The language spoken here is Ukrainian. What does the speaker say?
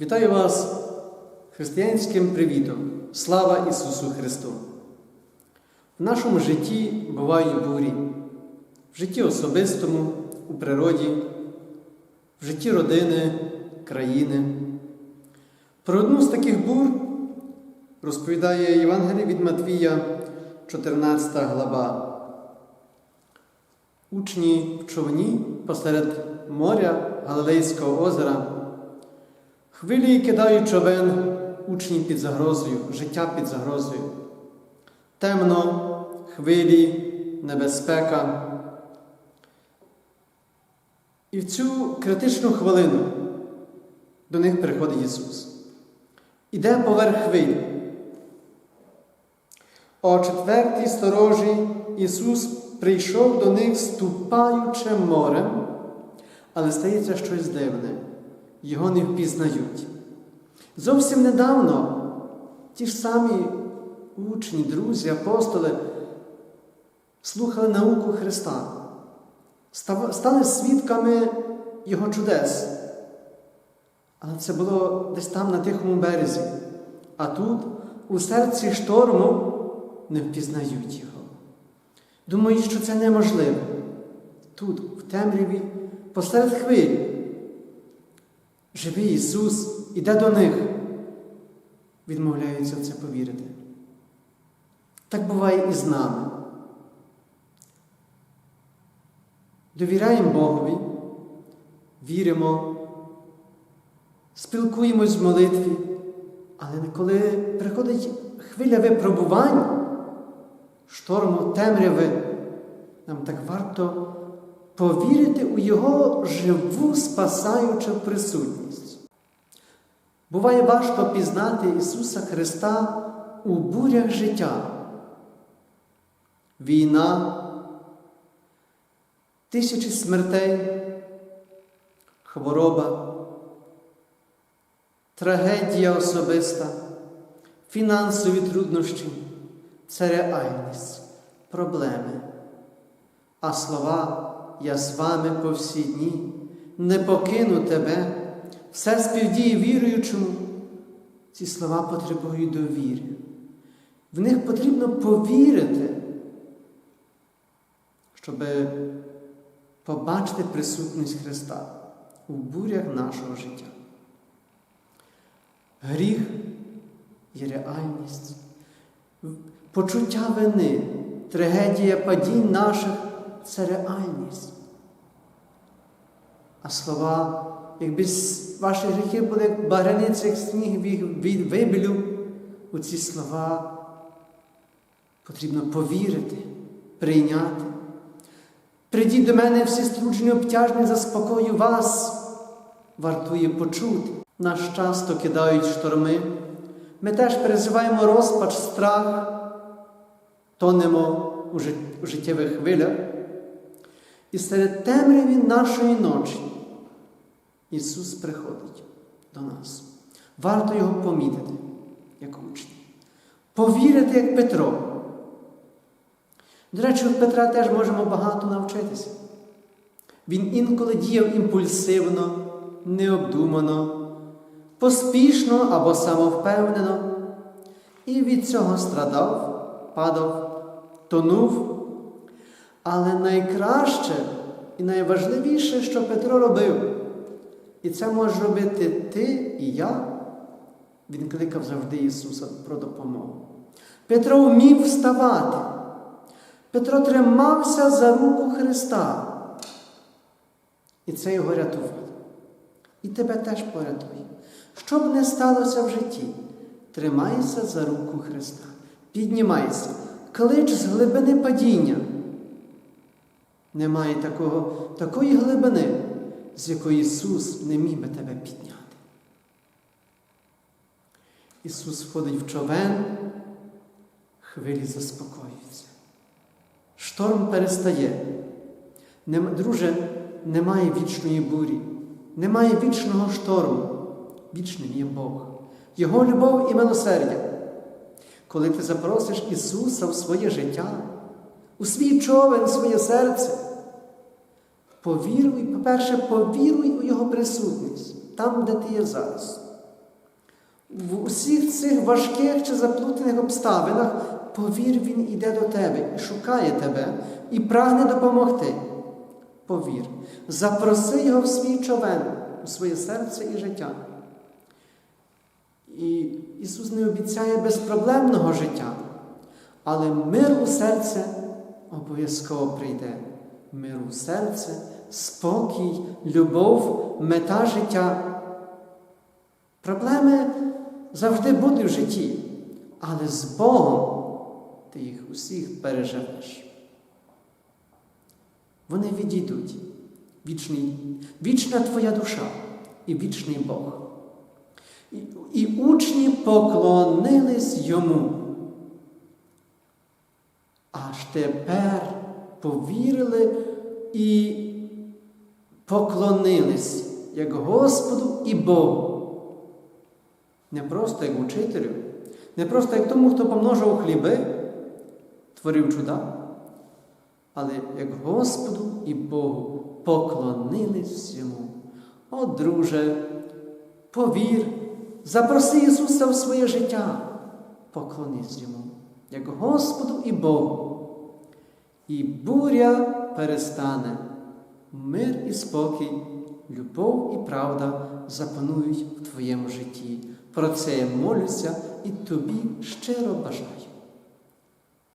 Вітаю вас християнським привітом. Слава Ісусу Христу! В нашому житті бувають бурі, в житті особистому, у природі, в житті родини, країни. Про одну з таких бур розповідає Євангеліє від Матвія, 14 глава. Учні в човні посеред моря Галилейського озера. Хвилі кидають човен, учні під загрозою, життя під загрозою. Темно, хвилі, небезпека. І в цю критичну хвилину до них приходить Ісус. Іде поверх хвилі. О четвертій сторожі Ісус прийшов до них, ступаючи морем, але стається щось дивне. Його не впізнають. Зовсім недавно ті ж самі учні, друзі, апостоли слухали науку Христа, стали свідками Його чудес. Але це було десь там на тихому березі. А тут, у серці шторму, не впізнають його. Думають, що це неможливо. Тут, в темряві, посеред хвилі. Живий Ісус іде до них, відмовляються в це повірити. Так буває і з нами. Довіряємо Богові, віримо, спілкуємось в молитві, але коли приходить хвиля випробувань, шторму, темряви, нам так варто повірити у Його живу спасаючу присутність. Буває важко пізнати Ісуса Христа у бурях життя. Війна, тисячі смертей, хвороба, трагедія особиста, фінансові труднощі це реальність, проблеми. А слова я з вами по всі дні, не покину тебе, все співдіє віруючому. Ці слова потребують довіри. В них потрібно повірити, щоб побачити присутність Христа у бурях нашого життя. Гріх є реальність, почуття вини, трагедія падінь наших це реальність. А слова, якби ваші гріхи були як багряниці, як сніг від вибілю, у ці слова потрібно повірити, прийняти. Прийдіть до мене всі струджені обтяжні, заспокою вас, вартує почути. Нас часто кидають шторми. Ми теж переживаємо розпач, страх, тонемо у життєвих хвилях. І серед темряві нашої ночі Ісус приходить до нас. Варто його помітити, як учні. Повірити, як Петро. До речі, від Петра теж можемо багато навчитися. Він інколи діяв імпульсивно, необдумано, поспішно або самовпевнено, і від цього страдав, падав, тонув. Але найкраще і найважливіше, що Петро робив, і це може робити ти і я, він кликав завжди Ісуса про допомогу. Петро вмів вставати. Петро тримався за руку Христа. І це його рятувало. І тебе теж порятує. Що б не сталося в житті, тримайся за руку Христа. Піднімайся, клич з глибини падіння. Немає такого, такої глибини, з якої Ісус не міг би тебе підняти. Ісус входить в човен, хвилі заспокоюються. Шторм перестає. Нем, друже, немає вічної бурі, немає вічного шторму. Вічним є Бог, Його любов і милосердя. Коли ти запросиш Ісуса в своє життя, у свій човен, своє серце, повіруй, по-перше, повіруй у Його присутність, там, де ти є зараз. В усіх цих важких чи заплутаних обставинах, повір, Він іде до тебе і шукає тебе, і прагне допомогти. Повір, запроси його в свій човен, у своє серце і життя. І Ісус не обіцяє безпроблемного життя, але мир у серце обов'язково прийде. Мир у серце, спокій, любов, мета життя. Проблеми завжди будуть в житті, але з Богом ти їх усіх переживеш. Вони відійдуть. Вічний, вічна твоя душа і вічний Бог. І, і учні поклонились йому. Аж тепер повірили і поклонились як Господу і Богу. Не просто як учителю, не просто як тому, хто помножив хліби, творив чуда, але як Господу і Богу поклонились йому. О, друже, повір, запроси Ісуса в своє життя, поклонись йому, як Господу і Богу. І буря перестане, мир і спокій, любов і правда запанують в твоєму житті. Про це я молюся і тобі щиро бажаю.